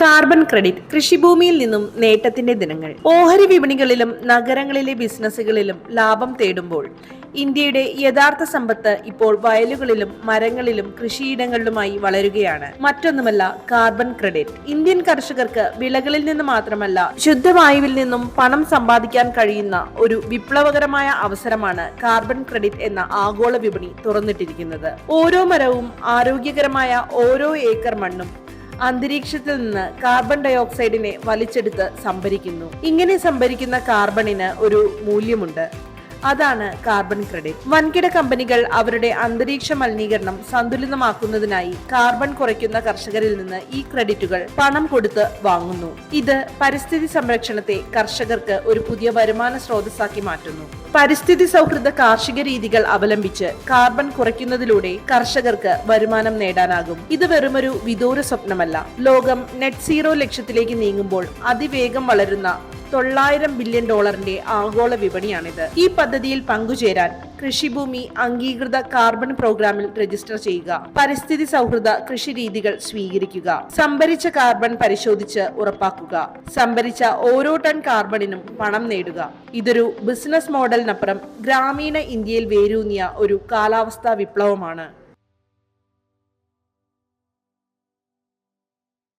Carbon credit കൃഷിഭൂമിയിൽ നിന്നും നേട്ടത്തിന്റെ ദിനങ്ങൾ. ഓഹരി വിപണികളിലും നഗരങ്ങളിലെ ബിസിനസ്സുകളിലും ലാഭം തേടുമ്പോൾ ഇന്ത്യയുടെ യഥാർത്ഥ സമ്പത്ത് ഇപ്പോൾ വയലുകളിലും മരങ്ങളിലും കൃഷിയിടങ്ങളിലുമായി വളരുകയാണ്. മറ്റൊന്നുമല്ല കാർബൺ ക്രെഡിറ്റ്. ഇന്ത്യൻ കർഷകർക്ക് വിളകളിൽ നിന്ന് മാത്രമല്ല ശുദ്ധവായുവിൽ നിന്നും പണം സമ്പാദിക്കാൻ കഴിയുന്ന ഒരു വിപ്ലവകരമായ അവസരമാണ് കാർബൺ ക്രെഡിറ്റ് എന്ന ആഗോള വിപണി തുറന്നിട്ടിരിക്കുന്നത്. ഓരോ മരവും ആരോഗ്യകരമായ ഓരോ ഏക്കർ മണ്ണും അന്തരീക്ഷത്തിൽ നിന്ന് കാർബൺ ഡയോക്സൈഡിനെ വലിച്ചെടുത്ത് സംഭരിക്കുന്നു. ഇങ്ങനെ സംഭരിക്കുന്ന കാർബണിന് ഒരു മൂല്യമുണ്ട്. അതാണ് കാർബൺ ക്രെഡിറ്റ് വൻകിട കമ്പനികൾ അവരുടെ അന്തരീക്ഷ മലിനീകരണം സന്തുലിതമാക്കുന്നതിനായി കാർബൺ കുറയ്ക്കുന്ന കർഷകരിൽ നിന്ന് ഈ ക്രെഡിറ്റുകൾ പണം കൊടുത്ത് വാങ്ങുന്നു. ഇത് പരിസ്ഥിതി സംരക്ഷണത്തെ കർഷകർക്ക് ഒരു പുതിയ വരുമാന സ്രോതസ്സാക്കി മാറ്റുന്നു. പരിസ്ഥിതി സൗഹൃദ കാർഷിക രീതികൾ അവലംബിച്ച് കാർബൺ കുറയ്ക്കുന്നതിലൂടെ കർഷകർക്ക് വരുമാനം നേടാനാകും. ഇത് വെറുമൊരു വിദൂര സ്വപ്നമല്ല. ലോകം നെറ്റ് സീറോ ലക്ഷ്യത്തിലേക്ക് നീങ്ങുമ്പോൾ അതിവേഗം വളരുന്ന തൊള്ളായിരം ബില്യൺ ഡോളറിന്റെ ആഗോള വിപണിയാണിത്. ഈ പദ്ധതിയിൽ പങ്കുചേരാൻ കൃഷിഭൂമി അംഗീകൃത കാർബൺ പ്രോഗ്രാമിൽ രജിസ്റ്റർ ചെയ്യുക പരിസ്ഥിതി സൗഹൃദ കൃഷി രീതികൾ സ്വീകരിക്കുക സംഭരിച്ച കാർബൺ പരിശോധിച്ച് ഉറപ്പാക്കുക സംഭരിച്ച ഓരോ ടൺ കാർബണിനും പണം നേടുക. ഇതൊരു ബിസിനസ് മോഡലിനപ്പുറം ഗ്രാമീണ ഇന്ത്യയിൽ വേരൂന്നിയ ഒരു കാലാവസ്ഥാ വിപ്ലവമാണ്.